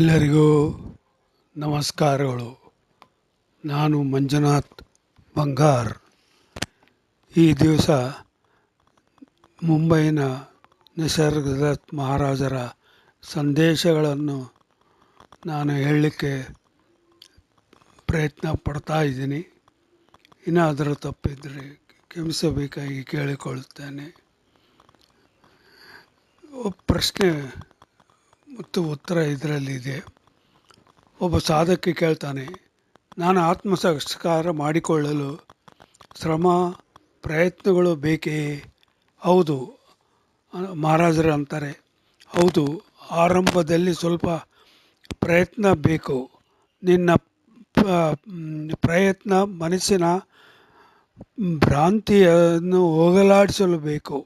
ಎಲ್ಲರಿಗೂ ನಮಸ್ಕಾರಗಳು. ನಾನು ಮಂಜುನಾಥ್ ಬಂಗಾರ್. ಈ ದಿವಸ ಮುಂಬೈನ ನಿಸರ್ಗದತ್ ಮಹಾರಾಜರ ಸಂದೇಶಗಳನ್ನು ನಾನು ಹೇಳಲಿಕ್ಕೆ ಪ್ರಯತ್ನ ಪಡ್ತಾ ಇದ್ದೀನಿ. ಏನಾದರೂ ತಪ್ಪಿದ್ದರೆ ಕ್ಷಮಿಸಬೇಕಾಗಿ ಕೇಳಿಕೊಳ್ಳುತ್ತೇನೆ. ಪ್ರಶ್ನೆ ಮತ್ತು ಉತ್ತರ ಇದರಲ್ಲಿದೆ. ಒಬ್ಬ ಸಾಧಕಿ ಕೇಳ್ತಾನೆ, ನಾನು ಆತ್ಮ ಸಂಸ್ಕಾರ ಮಾಡಿಕೊಳ್ಳಲು ಶ್ರಮ, ಪ್ರಯತ್ನಗಳು ಬೇಕೇ? ಹೌದು, ಮಹಾರಾಜರು ಅಂತಾರೆ. ಹೌದು, ಆರಂಭದಲ್ಲಿ ಸ್ವಲ್ಪ ಪ್ರಯತ್ನ ಬೇಕು. ನಿನ್ನ ಪ್ರಯತ್ನ ಮನಸ್ಸಿನ ಭ್ರಾಂತಿಯನ್ನು ಹೋಗಲಾಡಿಸಲು ಬೇಕು.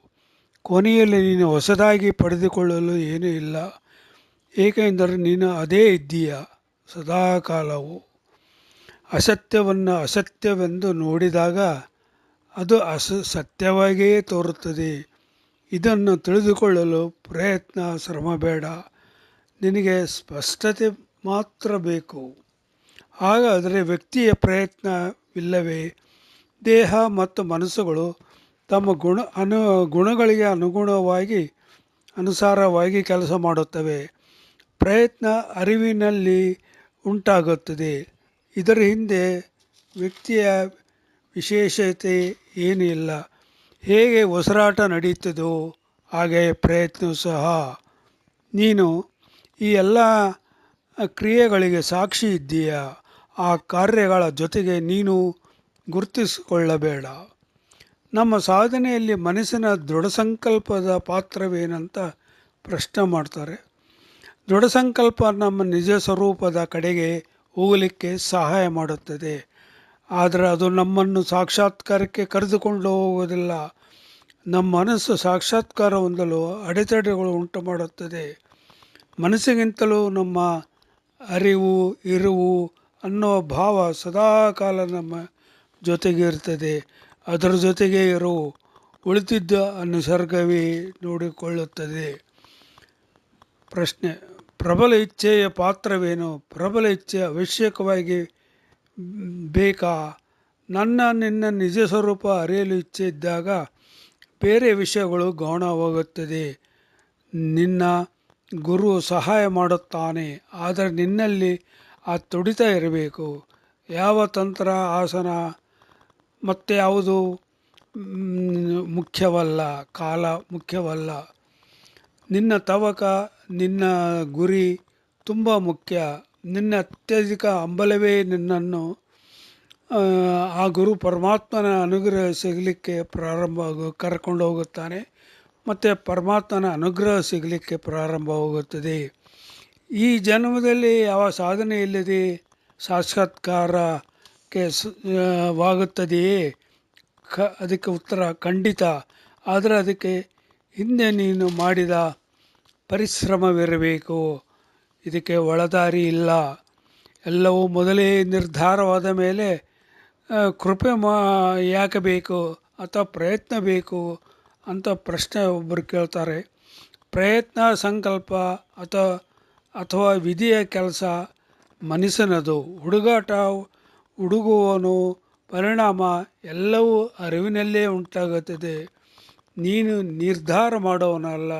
ಕೊನೆಯಲ್ಲಿ ನೀನು ಹೊಸದಾಗಿ ಪಡೆದುಕೊಳ್ಳಲು ಏನೂ ಇಲ್ಲ. ಏಕೆಂದರೆ ನೀನು ಅದೇ ಇದ್ದೀಯ. ಸದಾಕಾಲವು ಅಸತ್ಯವನ್ನು ಅಸತ್ಯವೆಂದು ನೋಡಿದಾಗ ಅದು ಅಸ, ಸತ್ಯವಾಗಿಯೇ ತೋರುತ್ತದೆ. ಇದನ್ನು ತಿಳಿದುಕೊಳ್ಳಲು ಪ್ರಯತ್ನ ಶ್ರಮ ಬೇಡ ನಿನಗೆ ಸ್ಪಷ್ಟತೆ ಮಾತ್ರ ಬೇಕು. ಹಾಗಾದರೆ ವ್ಯಕ್ತಿಯ ಪ್ರಯತ್ನವಿಲ್ಲವೇ? ದೇಹ ಮತ್ತು ಮನಸ್ಸುಗಳು ತಮ್ಮ ಗುಣ, ಅನು, ಗುಣಗಳಿಗೆ ಅನುಗುಣವಾಗಿ, ಅನುಸಾರವಾಗಿ ಕೆಲಸ ಮಾಡುತ್ತವೆ. ಪ್ರಯತ್ನ ಅರಿವಿನಲ್ಲಿ ಉಂಟಾಗುತ್ತದೆ. ಇದರ ಹಿಂದೆ ವ್ಯಕ್ತಿಯ ವಿಶೇಷತೆ ಏನೂ ಇಲ್ಲ ಹೇಗೆ ಉಸಿರಾಟ ನಡೀತದೋ ಹಾಗೆ ಪ್ರಯತ್ನ ಸಹ. ನೀನು ಈ ಎಲ್ಲ ಕ್ರಿಯೆಗಳಿಗೆ ಸಾಕ್ಷಿ ಇದ್ದೀಯ. ಆ ಕಾರ್ಯಗಳ ಜೊತೆಗೆ ನೀನು ಗುರುತಿಸಿಕೊಳ್ಳಬೇಡ. ನಮ್ಮ ಸಾಧನೆಯಲ್ಲಿ ಮನಸ್ಸಿನ ದೃಢ ಸಂಕಲ್ಪದ ಪಾತ್ರವೇನಂತ ಪ್ರಶ್ನೆ ಮಾಡ್ತಾರೆ. ದೃಢ ಸಂಕಲ್ಪ ನಮ್ಮ ನಿಜ ಸ್ವರೂಪದ ಕಡೆಗೆ ಹೋಗಲಿಕ್ಕೆ ಸಹಾಯ ಮಾಡುತ್ತದೆ. ಆದರೆ ಅದು ನಮ್ಮನ್ನು ಸಾಕ್ಷಾತ್ಕಾರಕ್ಕೆ ಕರೆದುಕೊಂಡು ಹೋಗುವುದಿಲ್ಲ. ನಮ್ಮ ಮನಸ್ಸು ಸಾಕ್ಷಾತ್ಕಾರ ಹೊಂದಲು ಅಡೆತಡೆಗಳು ಉಂಟು ಮಾಡುತ್ತದೆ ಮನಸ್ಸಿಗಿಂತಲೂ ನಮ್ಮ ಅರಿವು, ಇರುವು ಅನ್ನೋ ಭಾವ ಸದಾಕಾಲ ನಮ್ಮ ಜೊತೆಗೆ ಇರ್ತದೆ. ಅದರ ಜೊತೆಗೆ ಇರು ಉಳಿದಿದ್ದ ನಿಸರ್ಗವೇ ನೋಡಿಕೊಳ್ಳುತ್ತದೆ. ಪ್ರಶ್ನೆ ಪ್ರಬಲ ಇಚ್ಛೆಯ ಪಾತ್ರವೇನು? ಪ್ರಬಲ ಇಚ್ಛೆ ಅವಶ್ಯಕವಾಗಿ ಬೇಕಾ? ನನ್ನ, ನಿನ್ನ ನಿಜ ಸ್ವರೂಪ ಅರಿಯಲು ಇಚ್ಛೆ ಇದ್ದಾಗ ಬೇರೆ ವಿಷಯಗಳು ಗೌಣವಾಗುತ್ತದೆ ನಿನ್ನ ಗುರು ಸಹಾಯ ಮಾಡುತ್ತಾನೆ, ಆದರೆ ನಿನ್ನಲ್ಲಿ ಆ ತುಡಿತ ಇರಬೇಕು. ಯಾವ ತಂತ್ರ, ಆಸನ, ಮತ್ತು ಯಾವುದು? ಮುಖ್ಯವಲ್ಲ, ಕಾಲ ಮುಖ್ಯವಲ್ಲ. ನಿನ್ನ ತವಕ ನಿನ್ನ ಗುರಿ ತುಂಬ ಮುಖ್ಯ. ನಿನ್ನ ಅತ್ಯಧಿಕ ಹಂಬಲವೇ ನಿನ್ನನ್ನು ಆ, ಗುರು ಪರಮಾತ್ಮನ ಅನುಗ್ರಹ ಸಿಗಲಿಕ್ಕೆ ಪ್ರಾರಂಭ ಕರ್ಕೊಂಡು ಹೋಗುತ್ತಾನೆ. ಮತ್ತು ಪರಮಾತ್ಮನ ಅನುಗ್ರಹ ಸಿಗಲಿಕ್ಕೆ ಪ್ರಾರಂಭವಾಗುತ್ತದೆ ಈ ಜನ್ಮದಲ್ಲಿ ಯಾವ ಸಾಧನೆ ಇಲ್ಲದೆ ಸಾಕ್ಷಾತ್ಕಾರಕ್ಕೆ ವಾಗುತ್ತದೆಯೇ? ಕ ಅದಕ್ಕೆ ಉತ್ತರ ಖಂಡಿತ. ಆದರೆ ಅದಕ್ಕೆ ಹಿಂದೆ ನೀನು ಮಾಡಿದ ಪರಿಶ್ರಮವಿರಬೇಕು. ಇದಕ್ಕೆ ಒಳದಾರಿ ಇಲ್ಲ. ಎಲ್ಲವೂ ಮೊದಲೇ ನಿರ್ಧಾರವಾದ ಮೇಲೆ ಕೃಪೆ ಮಾ ಯಾಕೆ ಬೇಕು ಅಥವಾ ಪ್ರಯತ್ನ ಬೇಕು? ಅಂತ ಪ್ರಶ್ನೆ ಒಬ್ಬರು ಕೇಳ್ತಾರೆ. ಪ್ರಯತ್ನ, ಸಂಕಲ್ಪ ಅಥವಾ ಅಥವಾ ವಿಧಿಯ ಕೆಲಸ, ಮನಸ್ಸಿನದು. ಹುಡುಗಾಟ ಹುಡುಗುವನು ಪರಿಣಾಮ, ಎಲ್ಲವೂ ಅರಿವಿನಲ್ಲೇ ಉಂಟಾಗುತ್ತದೆ. ನೀನು ನಿರ್ಧಾರ ಮಾಡೋವನಲ್ಲ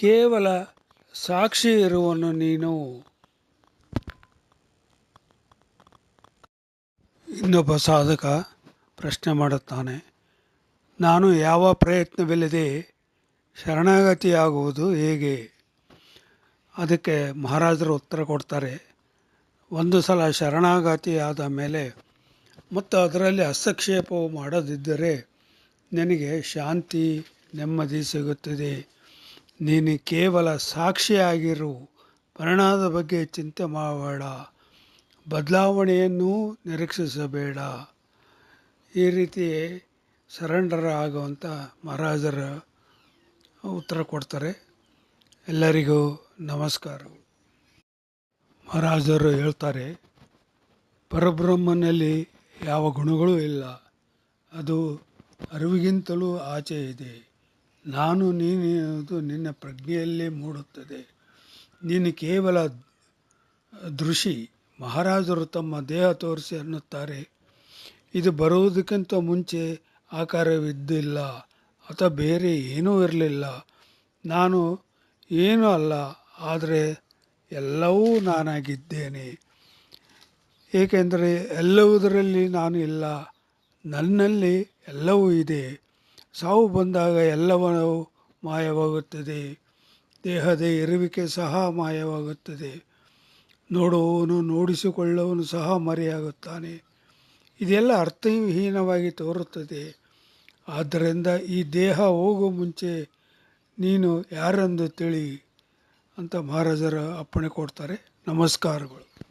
ಕೇವಲ ಸಾಕ್ಷಿ ಇರುವನು ನೀನು. ಇನ್ನೊಬ್ಬ ಸಾಧಕ ಪ್ರಶ್ನೆ ಮಾಡುತ್ತಾನೆ, ನಾನು ಯಾವ ಪ್ರಯತ್ನವಿಲ್ಲದೆ ಶರಣಾಗತಿಯಾಗುವುದು ಹೇಗೆ? ಅದಕ್ಕೆ ಮಹಾರಾಜರು ಉತ್ತರ ಕೊಡ್ತಾರೆ, ಒಂದು ಸಲ ಶರಣಾಗತಿ ಆದ ಮೇಲೆ ಮತ್ತು ಅದರಲ್ಲಿ ಹಸ್ತಕ್ಷೇಪವು ಮಾಡದಿದ್ದರೆ ನಿನಗೆ ಶಾಂತಿ ನೆಮ್ಮದಿ ಸಿಗುತ್ತದೆ. ನೀನು ಕೇವಲ ಸಾಕ್ಷಿಯಾಗಿರು. ಪರಿಣಾಮದ ಬಗ್ಗೆ ಚಿಂತೆ ಮಾಡಬೇಡ. ಬದಲಾವಣೆಯನ್ನು ನಿರೀಕ್ಷಿಸಬೇಡ. ಈ ರೀತಿ ಸರೆಂಡರ್ ಆಗುವಂಥ ಮಹಾರಾಜರ ಉತ್ತರ ಕೊಡ್ತಾರೆ. ಎಲ್ಲರಿಗೂ ನಮಸ್ಕಾರ. ಮಹಾರಾಜರು ಹೇಳ್ತಾರೆ, ಪರಬ್ರಹ್ಮನಲ್ಲಿ ಯಾವ ಗುಣಗಳೂ ಇಲ್ಲ. ಅದು ಅರಿವಿಗಿಂತಲೂ ಆಚೆ ಇದೆ. ನಾನು ನೀನೆನ್ನುವುದು ನಿನ್ನ ಪ್ರಜ್ಞೆಯಲ್ಲೇ ಮೂಡುತ್ತದೆ. ನೀನು ಕೇವಲ ದೃಷಿ, ಮಹಾರಾಜರು ತಮ್ಮ ದೇಹ ತೋರಿಸಿ ಅನ್ನುತ್ತಾರೆ. ಇದು ಬರುವುದಕ್ಕಿಂತ ಮುಂಚೆ ಆಕಾರವಿದ್ದಿಲ್ಲ, ಅಥವಾ ಬೇರೆ ಏನೂ ಇರಲಿಲ್ಲ. ನಾನು ಏನೂ ಅಲ್ಲ, ಆದರೆ ಎಲ್ಲವೂ ನಾನಾಗಿದ್ದೇನೆ. ಏಕೆಂದರೆ ಎಲ್ಲವುದರಲ್ಲಿ ನಾನು ಇಲ್ಲ, ನನ್ನಲ್ಲಿ ಎಲ್ಲವೂ ಇದೆ. ಸಾವು ಬಂದಾಗ ಎಲ್ಲವೂ ಮಾಯವಾಗುತ್ತದೆ. ದೇಹದ ಇರುವಿಕೆ ಸಹ ಮಾಯವಾಗುತ್ತದೆ. ನೋಡುವವನು ನೋಡಿಸಿಕೊಳ್ಳುವವನು ಸಹ ಮರೆಯಾಗುತ್ತಾನೆ. ಇದೆಲ್ಲ ಅರ್ಥಹೀನವಾಗಿ ತೋರುತ್ತದೆ. ಆದ್ದರಿಂದ ಈ ದೇಹ ಹೋಗುವ ಮುಂಚೆ ನೀನು ಯಾರೆಂದು ತಿಳಿ ಅಂತ ಮಹಾರಾಜರು ಅಪ್ಪಣೆ ಕೊಡ್ತಾರೆ. ನಮಸ್ಕಾರಗಳು.